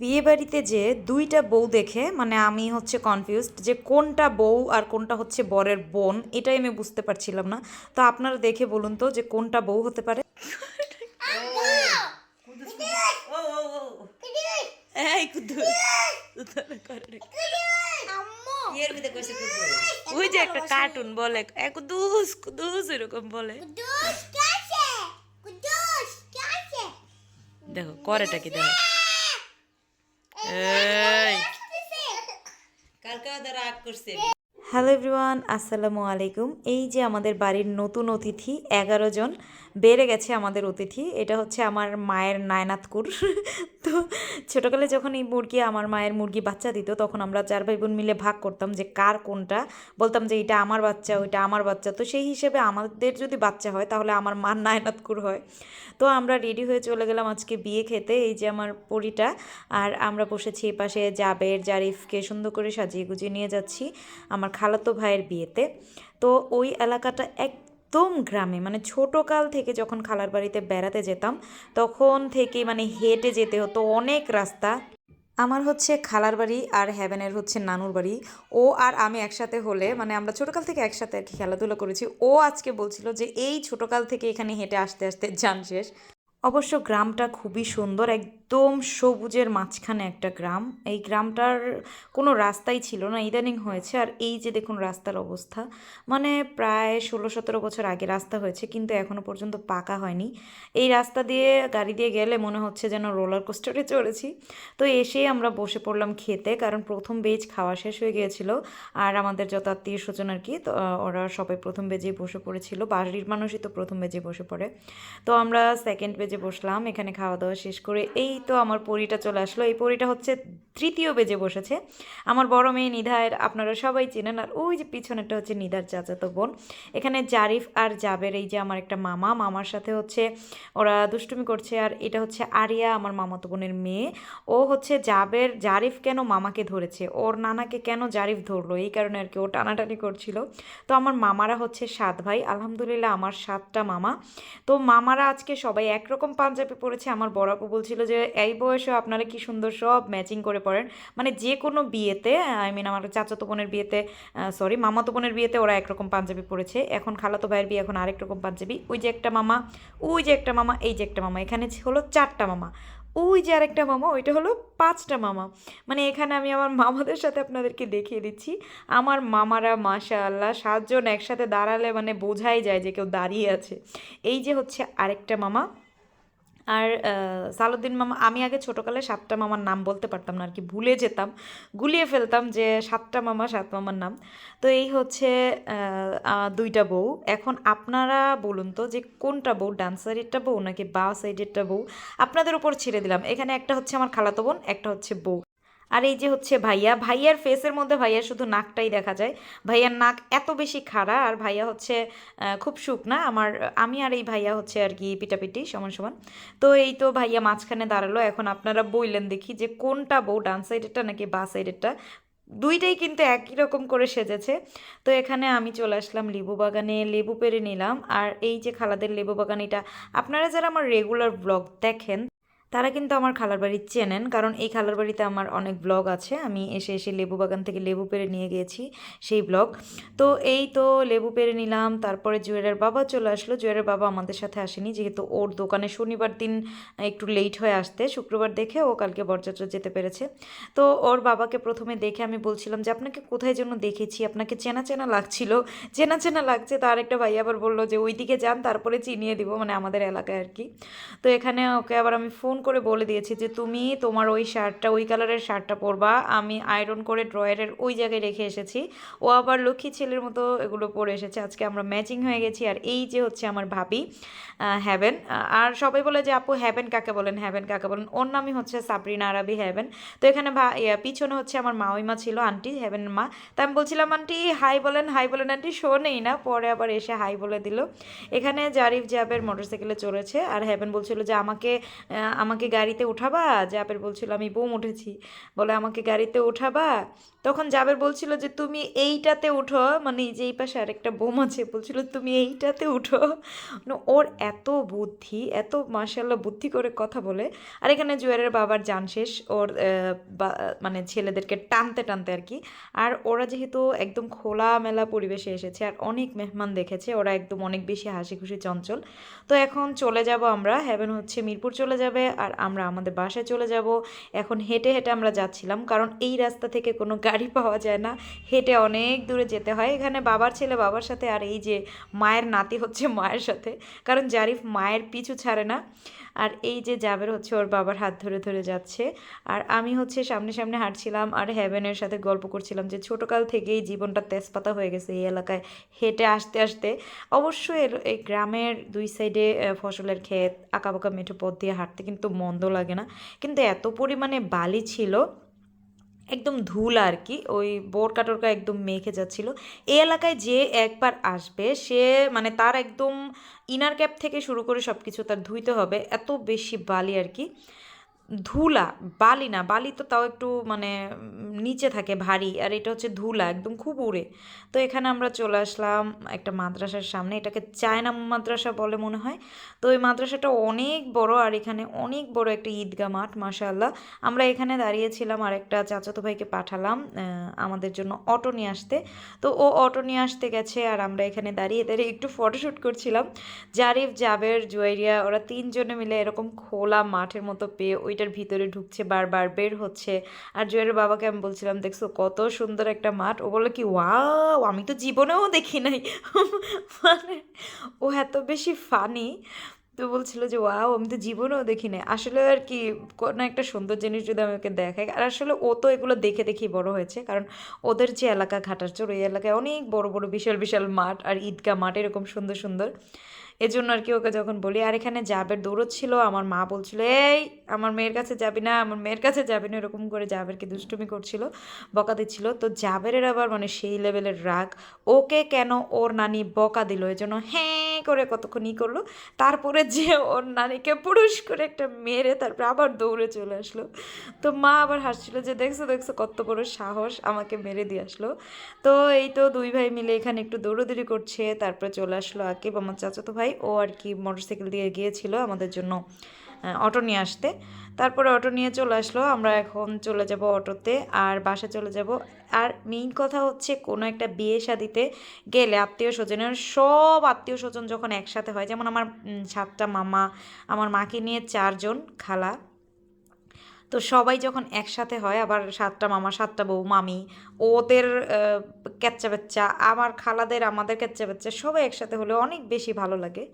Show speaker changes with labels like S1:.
S1: বিয়ে বাড়িতে যে দুইটা বউ দেখে মানে আমি হচ্ছে কনফিউজড যে কোনটা বউ আর কোনটা হচ্ছে বরের বোন এটাই আমি বুঝতে পারছিলাম না। তো আপনারা দেখে বলুন তো যে কোনটা বউ হতে পারে। ওই যে একটা কার্টুন বলে। এরকম বলে. দেখো করেটা কি দেখো এই
S2: কালকে ওদের রাগ করছে।
S1: হ্যালো এভরিওয়ান, আসসালামু আলাইকুম। এই যে আমাদের বাড়ির নতুন অতিথি, এগারো জন, বেড়ে গেছে আমাদের অতিথি। এটা হচ্ছে আমার মায়ের নায়নাতকুর। তো ছোটোকালে যখন এই মুরগি আমার মায়ের মুরগি বাচ্চা দিত, তখন আমরা চার ভাই বোন মিলে ভাগ করতাম যে কার কোনটা। বলতাম যে এটা আমার বাচ্চা, ওইটা আমার বাচ্চা। তো সেই হিসেবে আমাদের যদি বাচ্চা হয়, তাহলে আমার মার নায়নাতকুর হয়। তো আমরা রেডি হয়ে চলে গেলাম আজকে বিয়ে খেতে, এই যে আমার পরিটা। আর আমরা বসেছি এ পাশে জাবের, জারিফকে সুন্দর করে সাজিয়ে গুজিয়ে নিয়ে যাচ্ছি আমার খালাতো ভাইয়ের বিয়েতে। তো ওই এলাকাটা একদম গ্রামে মানে ছোটোকাল থেকে যখন খালার বাড়িতে বেড়াতে যেতাম, তখন থেকে মানে হেঁটে যেতে হতো অনেক রাস্তা। আমার হচ্ছে খালার বাড়ি আর হ্যাভেনের হচ্ছে নানুর বাড়ি। ও আর আমি একসাথে হলে মানে আমরা ছোটোকাল থেকে একসাথে আর কি খেলাধুলা করেছি, ও আজকে বলছিল যে এই ছোটোকাল থেকে এখানে হেঁটে আসতে আসতে যান শেষ। অবশ্য গ্রামটা খুবই সুন্দর একদম সবুজের মাঝখানে একটা গ্রাম। এই গ্রামটার কোনো রাস্তাই ছিল না, ইদানিং হয়েছে। আর এই যে দেখুন রাস্তার অবস্থা মানে প্রায় ষোলো সতেরো বছর আগে রাস্তা হয়েছে, কিন্তু এখনও পর্যন্ত পাকা হয়নি। এই রাস্তা দিয়ে, গাড়ি দিয়ে গেলে মনে হচ্ছে যেন রোলার কোস্টারে চড়েছি। তো এসেই আমরা বসে পড়লাম খেতে, কারণ প্রথম বেজ খাওয়া শেষ হয়ে গিয়েছিল। আর আমাদের যত আত্মীয় স্বজন আর কি, তো ওরা সবাই প্রথম বেজেই বসে পড়েছিল। বাড়ির মানুষই তো প্রথম বেজে বসে পড়ে। তো আমরা সেকেন্ড বেজে বসলাম, এখানে খাওয়া দাওয়া শেষ করে এই তো আমার পরিটা চলে আসলো। এই পরিটা হচ্ছে তৃতীয় বেজে বসেছে। আমার বড় মেয়ে নিধায়ের আপনারা সবাই চেনেন, আর ওই যে পিছনেরটা হচ্ছে নিধার চাচাতো বোন। এখানে জারিফ আর জাবের এই যে আমার একটা মামা, মামার সাথে হচ্ছে ওরা দুষ্টুমি করছে, আর এটা হচ্ছে আরিয়া, আমার মামাতো বোনের মেয়ে। ও হচ্ছে জাবের, জারিফ কেন মামাকে ধরেছে? ওর নানাকে কেন জারিফ ধরলো? এই কারণে আর কি ও টানাটানি করছিল। তো আমার মামারা হচ্ছে সাত ভাই। আলহামদুলিল্লাহ আমার সাতটা মামা। তো মামারা আজকে সবাই একরকম পাঞ্জাবি পরেছে। আমার বড় বলছিল যে, এই বয়সে আপনারা কি সুন্দর সব ম্যাচিং করে পরেন মানে যে কোনো বিয়েতে, আই মিন আমার চাচাতো বোনের বিয়েতে সরি মামাতো বোনের বিয়েতে ওরা একরকম পাঞ্জাবি পরেছে। এখন খালাতো ভাইয়ের বিয়ে এখন আরেক রকম পাঞ্জাবি। ওই যে একটা মামা, ওই যে একটা মামা, এই যে একটা মামা। এখানে হলো চারটা মামা। ওই যে আরেকটা মামা, ওইটা হলো পাঁচটা মামা। মানে এখানে আমি আমার মামাদের সাথে আপনাদেরকে দেখিয়ে দিচ্ছি। আমার মামারা মাশা আল্লাহ সাতজন একসাথে দাঁড়ালে মানে বোঝাই যায় যে কেউ দাঁড়িয়ে আছে। এই যে হচ্ছে আরেকটা মামা। আর সালুদ্দিন মামা, আমি আগে ছোটোকালে সাতটা মামার নাম বলতে পারতাম না আর কি, ভুলে যেতাম। গুলিয়ে ফেলতাম যে সাতটা মামা, সাত মামার নাম। তো এই হচ্ছে দুইটা বউ। এখন আপনারা বলুন তো যে কোনটা বউ, ডান সাইডেরটা বউ নাকি বা সাইডেরটা বউ? আপনাদের উপর ছেড়ে দিলাম। এখানে একটা হচ্ছে আমার খালাতো বোন, একটা হচ্ছে বউ। আর এই যে হচ্ছে ভাইয়া, ভাইয়ার ফেসের মধ্যে ভাইয়ার শুধু নাকটাই দেখা যায়। ভাইয়ার নাক এত বেশি খাড়া আর ভাইয়া হচ্ছে খুব শুকনা আমার, আমি আর এই ভাইয়া হচ্ছে আর কি পিটাপিটি, সমান সমান। তো এই তো ভাইয়া মাঝখানে দাঁড়াল। এখন আপনারা বললেন দেখি যে কোনটা বউ ডান সাইডেরটা নাকি বা সাইডেরটা দুইটাই কিন্তু একই রকম করে সেজেছে। তো এখানে আমি চলে আসলাম লেবু বাগানে। লেবু পেরে নিলাম। আর এই যে খালাদের লেবু বাগান, এটা আপনারা যারা আমার রেগুলার ব্লগ দেখেন তারা কিন্তু আমার খালার বাড়ি চেনেন, কারণ এই খালার বাড়িতে আমার অনেক ব্লগ আছে। আমি এসে এসে লেবু বাগান থেকে লেবু পেরে নিয়ে গিয়েছি সেই ব্লগ তো এই তো লেবু পেরে নিলাম, তারপরে জুয়েলের বাবা চলে আসলো। জুয়েলের বাবা আমাদের সাথে আসেনি, যেহেতু ওর দোকানে শনিবার দিন একটু লেট হয়ে আসতে, শুক্রবার দেখে ও কালকে বরযাত্রা যেতে পেরেছে। তো ওর বাবাকে প্রথমে দেখে আমি বলছিলাম যে, আপনাকে কোথায় যেন দেখেছি, আপনাকে চেনা চেনা লাগছিল। চেনা চেনা লাগছে, তো আরেকটা ভাই আবার বলল যে, ওইদিকে যান, তারপরে চিনিয়ে দিব। মানে আমাদের এলাকায় আর কি। তো এখানে ওকে আবার আমি ফোন করে বলে দিয়েছি যে তুমি তোমার ওই শার্টটা, ওই কালারের শার্টটা পরবা। আমি আয়রন করে ড্রয়ারের ওই জায়গায় রেখে এসেছি। ও আবার লক্ষ্মী ছেলের মতো এগুলো পরে এসেছে। আজকে আমরা ম্যাচিং হয়ে গেছি আর এই যে হচ্ছে আমার ভাবি হ্যাভেন আর সবাই বলে যে, আপু হ্যাভেন কাকে বলেন? হ্যাভেন কাকে বলেন? ওর নামই হচ্ছে সাবরিনা আরাবি হ্যাভেন তো এখানে পিছনে হচ্ছে আমার মাওইমা ছিল আন্টি হ্যাভেনের মা। তা আমি বলছিলাম আন্টি হাই বলেন হাই বলেন আন্টি শোনেই না। পরে আবার এসে হাই বলে দিল। এখানে জারিফ জাবের মোটরসাইকেলে চলেছে আর হ্যাভেন বলছিল যে, আমাকে আমাকে গাড়িতে উঠাবা? জাবের বলছিল, আমি বোম উঠেছি। বলে, আমাকে গাড়িতে উঠাবা? তখন জাবের বলছিল যে, তুমি এইটাতে উঠো। মানে এই যে, এই পাশে আরেকটা বোম আছে, বলছিল, তুমি এইটাতে উঠো। মানে ওর এত বুদ্ধি, এত মার্শাল্লাহ বুদ্ধি করে কথা বলে। আর এখানে জুয়ারের বাবার যান শেষ, ওর মানে ছেলেদেরকে টানতে টানতে আর কি। আর ওরা যেহেতু একদম খোলামেলা পরিবেশে এসেছে, আর অনেক মেহমান দেখেছে, ওরা একদম অনেক বেশি হাসি খুশি চঞ্চল। তো এখন চলে যাব আমরা হ্যাভেন হচ্ছে মিরপুর চলে যাবে। আর আমরা আমাদের বাসায় চলে যাব। এখন হেঁটে হেঁটে আমরা যাচ্ছিলাম, কারণ এই রাস্তা থেকে কোনো গাড়ি পাওয়া যায় না। হেঁটে অনেক দূরে যেতে হয়। এখানে বাবার ছেলে বাবার সাথে আর এই যে মায়ের নাতি হচ্ছে মায়ের সাথে। কারণ জারিফ মায়ের পিছু ছাড়ে না। আর এই যে জাবের হচ্ছে ওর বাবার হাত ধরে ধরে যাচ্ছে। আর আমি হচ্ছে সামনে সামনে হাঁটছিলাম আর হ্যাভেনের সাথে গল্প করছিলাম যে ছোটোকাল থেকেই জীবনটা তেজপাতা হয়ে গেছে এই এলাকায় হেঁটে আসতে আসতে। অবশ্যই এই গ্রামের দুই সাইডে ফসলের ক্ষেত, আঁকাবাঁকা মেঠো পথ দিয়ে হাঁটতে কিন্তু মন্দ লাগে না। কিন্তু এত পরিমাণে বালি ছিল একদম ধুল আর কি ওই বোরকা টোরকা একদম মেখে যাচ্ছিল। এই এলাকায় যে একবার আসবে, সে মানে তার একদম ইনার ক্যাপ থেকে শুরু করে সব কিছু তার ধুইতে হবে। এত বেশি বালি আর কি ধুলা, বালি না, বালি তো তাও একটু মানে নিচে থাকে ভারী, আর এটা হচ্ছে ধুলা, একদম খুব উড়ে। তো এখানে আমরা চলে আসলাম একটা মাদ্রাসার সামনে, এটাকে চায়না মাদ্রাসা বলে মনে হয়। তো ওই মাদ্রাসাটা অনেক বড়, আর এখানে অনেক বড় একটা ঈদগাহ মাঠ, মাশাআল্লাহ। আমরা এখানে দাঁড়িয়েছিলাম, আর একটা চাচাতো ভাইকে পাঠালাম আমাদের জন্য অটো নিয়ে আসতে। তো ও অটো নিয়ে আসতে গেছে, আর আমরা এখানে দাঁড়িয়ে দাঁড়িয়ে একটু ফটোশ্যুট করছিলাম। জারিফ, জাবের, জুয়াইরিয়া, ওরা তিনজনে মিলে এরকম খোলা মাঠের মতো পেয়ে ওইটার ভিতরে ঢুকছে, বারবার বের হচ্ছে। আর জুয়েলের বাবাকে আমি বলছিলাম, দেখছ, কত সুন্দর একটা মাঠ। ও বলল কি, ওয়াও, আমি তো জীবনেও দেখি নাই। মানে ও এত বেশি ফানি তো বলছিল যে, ওয়াও, আমি তো জীবনেও দেখি নাই। আসলে আর কি, কোনো একটা সুন্দর জিনিস যদি আমাকে দেখায় আর আসলে ও তো এগুলো দেখে দেখেই বড় হয়েছে, কারণ ওদের যে এলাকা ঘাটার ঘাটারচর, ওই এলাকায় অনেক বড় বড়, বিশাল বিশাল মাঠ, আর ঈদগাহ মাঠ এরকম সুন্দর সুন্দর। এজন্য আর কি ওকে যখন বলি, আর এখানে জাবের দৌড়চ্ছিল আমার মা বলছিল, এই, আমার মেয়ের কাছে যাবি না, আমার মেয়ের কাছে যাবি না, এরকম করে জাবেরকে দুষ্টুমি করছিল, বকা দিচ্ছিল। তো জাবেরের আবার মানে সেই লেভেলের রাগ, ওকে কেন ওর নানি বকা দিল? এই জন্য হ্যাঁ করে কতক্ষণ ই করল। তারপরে যে ওর নানিকে পুরুষ করে একটা মেরে তারপরে আবার দৌড়ে চলে আসলো। তো মা আবার হাসছিল যে, দেখছ দেখছ কত বড় সাহস আমাকে মেরে দিয়ে আসলো। তো এই তো দুই ভাই মিলে এখানে একটু দৌড়োদৌড়ি করছে, তারপরে চলে আসলো আকিব, আমার চাচাতো ভাই। ও আর কি মোটরসাইকেল দিয়ে গিয়েছিল আমাদের জন্য অটো নিয়ে আসতে। তারপরে অটো নিয়ে চলে আসলো। আমরা এখন চলে যাব অটোতে, আর বাসা চলে যাব। আর মেইন কথা হচ্ছে, কোনো একটা বিয়ে শাদিতে গেলে আত্মীয় স্বজনের সব আত্মীয় স্বজন যখন একসাথে হয়, যেমন আমার সাতটা মামা, আমার মাকে নিয়ে চারজন খালা তো সবাই যখন একসাথে হয়, আবার সাতটা মামা, সাতটা বউ, মামি, ওদের ক্যাচ্চা বাচ্চা, আমার খালাদের, আমাদের ক্যাচ্চা বাচ্চা, সবাই একসাথে হলে অনেক বেশি ভালো লাগে।